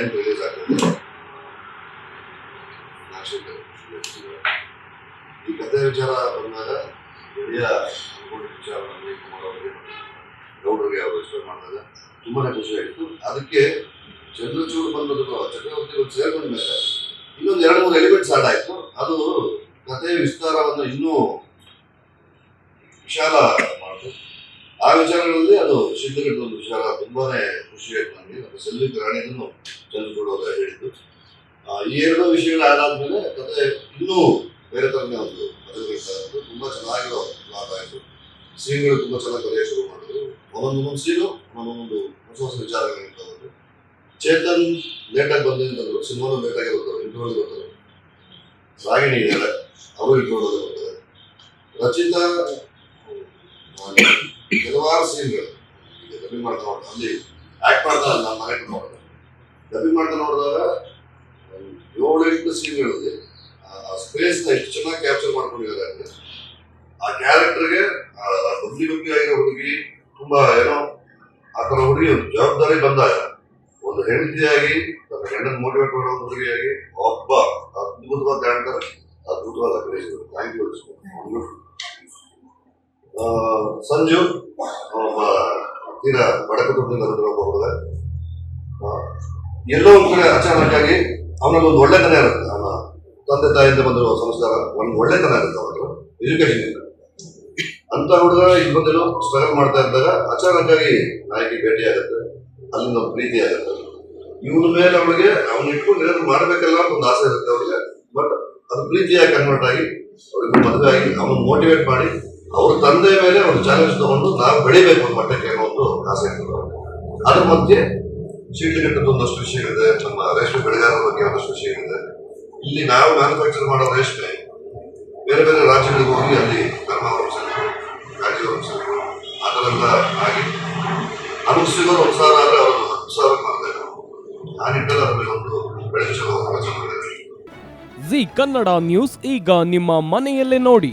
Tenth release ಆಗ್ತದೆ ಈ ಕಥೆ ವಿಚಾರ ಬಂದಾಗ ಹಿರಿಯ ವಿಚಾರ ಗೌಡರಿಗೆ ಅವರು ಎಕ್ಸ್ಪ್ಲೇನ್ ಮಾಡಿದಾಗ ತುಂಬಾನೇ ಖುಷಿ ಆಯಿತು ಅದಕ್ಕೆ ಚಂದ್ರಚೂಡ್ ಬಂದದ್ದು ಚಕ್ರವರ್ತಿ ಸೇರ್ಕೊಂಡ ಮೇಲೆ ಇನ್ನೊಂದು ಎರಡು ಮೂರು ಎಲಿಮೆಂಟ್ಸ್ ಆಡ್ ಆಯ್ತು ಅದು ಕಥೆಯ ವಿಸ್ತಾರವನ್ನು ಇನ್ನೂ ವಿಶಾಲ ಮಾಡಿತು ಆ ವಿಚಾರಗಳಲ್ಲಿ ಅದು ಸಿದ್ಧಗಟ್ಟದ ಒಂದು ವಿಚಾರ, ತುಂಬಾನೇ ಖುಷಿ ಆಯ್ತು ನನಗೆ ನಮ್ಮ ಸೆಲ್ಲಿ ರಾಣಿಯನ್ನು ಚಂದ್ರಚೂಡ್ ಅವರು ಹೇಳಿದ್ದು. ಈ ಎರಡು ವಿಷಯಗಳು ಆದಾದ್ಮೇಲೆ ಕತೆ ಇನ್ನೂ ಬೇರೆ ತರನೇ ಒಂದು ಬದಲಾಯಿತು ತುಂಬಾ ಚೆನ್ನಾಗಿರೋ ಲಾಭ ಆಯಿತು. ಸೀನ್ಗಳು ತುಂಬಾ ಚೆನ್ನಾಗಿ ಬರೆಯ ಶುರು ಮಾಡಿದ್ರು. ಒಂದೊಂದೊಂದು ಸೀನು ಒಂದೊಂದೊಂದು ಹೊಸ ಹೊಸ ವಿಚಾರಗಳನ್ನ ತಗೊಂಡು ಚೇತನ್ ಲೇಟಾಗಿ ಬಂದಿದ್ದರು ಸಿನಿಮಾನು ಲೇಟಾಗಿ ಬರ್ತಾರೆ. ಇಂಟರ್ವಲ್ ಬರ್ತಾರೆ. ರಾಗಿಣಿ ಇದ್ದಾರೆ. ಅವರು ಇಂಟರ್ವಲ್ ಬರ್ತಾರೆ. ರಚಿತಾ ಕೆಲವಾರು ಸೀನ್ಗಳು. ಡಬ್ಬಿ ಮಾಡ್ತಾ ನೋಡಿ ಅಲ್ಲಿ ಆಕ್ಟ್ ಮಾಡ್ತಾ ನಮ್ಮ ಮನೆಗೆ ನೋಡಿದೆ ಡಬ್ಬಿಂಗ್ ಮಾಡ್ತಾ ನೋಡಿದಾಗ ಏಳೆಂಟು ಸೀನ್ಗಳಲ್ಲಿ ಆ ಸ್ಪೇಸ್ನ ಎಷ್ಟು ಚೆನ್ನಾಗಿ ಕ್ಯಾಪ್ಚರ್ ಮಾಡ್ಕೊಂಡಿದ್ದಾರೆ ಆ ಕ್ಯಾರೆಕ್ಟರ್ಗೆ ಬುದ್ಧಿ ಬುದ್ಧಿ ಆಗಿರೋ ಹುಡುಗಿ ತುಂಬಾ ಏನೋ ಆ ಥರ ಹುಡುಗಿ ಒಂದು ಜವಾಬ್ದಾರಿ ಬಂದಾಗ ಒಂದು ಹೆಂಡತಿಯಾಗಿ, ತನ್ನ ಗಂಡನ ಮೋಟಿವೇಟ್ ಮಾಡೋ ಹುಡುಗಿಯಾಗಿ, ಒಬ್ಬ ಅದ್ಭುತವಾದ ಕ್ಯಾರೆಕ್ಟರ್ ಅದ್ಭುತವಾದ ಥ್ಯಾಂಕ್ ಯು ಸಂಜು, ಒಬ್ಬ ತೀರಾ ಬಡ ಕುಟುಂಬದಿಂದ ಒಬ್ಬ ಹುಡುಗ. ಎಲ್ಲೋ ಒಂದು ಕಡೆ ಅಚಾನಕ್ಕಾಗಿ ಅವನಲ್ಲಿ ಒಂದು ಒಳ್ಳೆತನ ಇರುತ್ತೆ. ಅವನ ತಂದೆ ತಾಯಿಯಿಂದ ಬಂದಿರೋ ಸಂಸ್ಕಾರ ಒಂದು ಒಳ್ಳೆತನ ಇರುತ್ತೆ ಅವನು ಎಜುಕೇಶನ್ ಅಂತ ಹುಡುಗ ಇಲ್ಲಿ ಬಂದಿರೋ ಸ್ಟ್ರಗಲ್ ಮಾಡ್ತಾ ಇದ್ದಾಗ ಅಚಾನಕ್ಕಾಗಿ ನಾಯಕಿ ಭೇಟಿ ಆಗುತ್ತೆ. ಅಲ್ಲಿಂದ ಪ್ರೀತಿ ಆಗುತ್ತೆ. ಇವನ ಮೇಲೆ ಅವಳಿಗೆ ಅವನು ಇಟ್ಕೊಂಡು ಏನಾದ್ರು ಮಾಡ್ಬೇಕಲ್ಲ ಅಂತ ಒಂದು ಆಸೆ ಇರುತ್ತೆ ಅವಳಿಗೆ ಬಟ್ ಅದು ಪ್ರೀತಿಯಾಗಿ ಕನ್ವರ್ಟ್ ಆಗಿ ಅವ್ರಿಗೆ ಮದುವೆ ಆಗಿ ಅವನು ಮೋಟಿವೇಟ್ ಮಾಡಿ ಅವ್ರ ತಂದೆ ಮೇಲೆ ಒಂದು ಚಾಲೆಂಜ್ ತಗೊಂಡು ನಾವು ಬೆಳಿಬೇಕು ಒಂದು ಮಟ್ಟಕ್ಕೆ ಅನ್ನೋ ಒಂದು ಆಸೆ ಇರ್ತದೆ. ಅವ್ರಿಗೆ. ಅದ್ರ ಮಧ್ಯೆ ಶೀಟ್ಲಿಗಟ್ಟದ ಒಂದಷ್ಟು ವಿಷಯಗಳಿದೆ ನಮ್ಮ ರೇಷ್ಮೆ ಬೆಳೆಗಾರರ ಬಗ್ಗೆ ಒಂದಷ್ಟು ವಿಷಯಗಳಿದೆ ಇಲ್ಲಿ ನಾವು ಮ್ಯಾನುಫ್ಯಾಕ್ಚರ್ ಮಾಡೋ ರೇಷ್ಮೆ ಬೇರೆ ಬೇರೆ ರಾಜ್ಯಗಳಿಗೆ ಹೋಗಿ ಅಲ್ಲಿ ಕರ್ಮ ವಂಶಗಳು ರಾಜ್ಯ ವಂಶಗಳು ಆ ಆಗಿ ನಮಗೆ ಸಿಗೋರು ಒಂದು ಸಾವಿರ ಆದರೆ ಅವರು ಹತ್ತು ಸಾವಿರ ಮಾಡಬೇಕು ಆ ನಿಟ್ಟಲ್ಲಿ ಅದ್ರ ಒಂದು ಬೆಳೆ ಚಲೋ ಜಿ ಕನ್ನಡ ನ್ಯೂಸ್ ಈಗ ನಿಮ್ಮ ಮನೆಯಲ್ಲೇ ನೋಡಿ.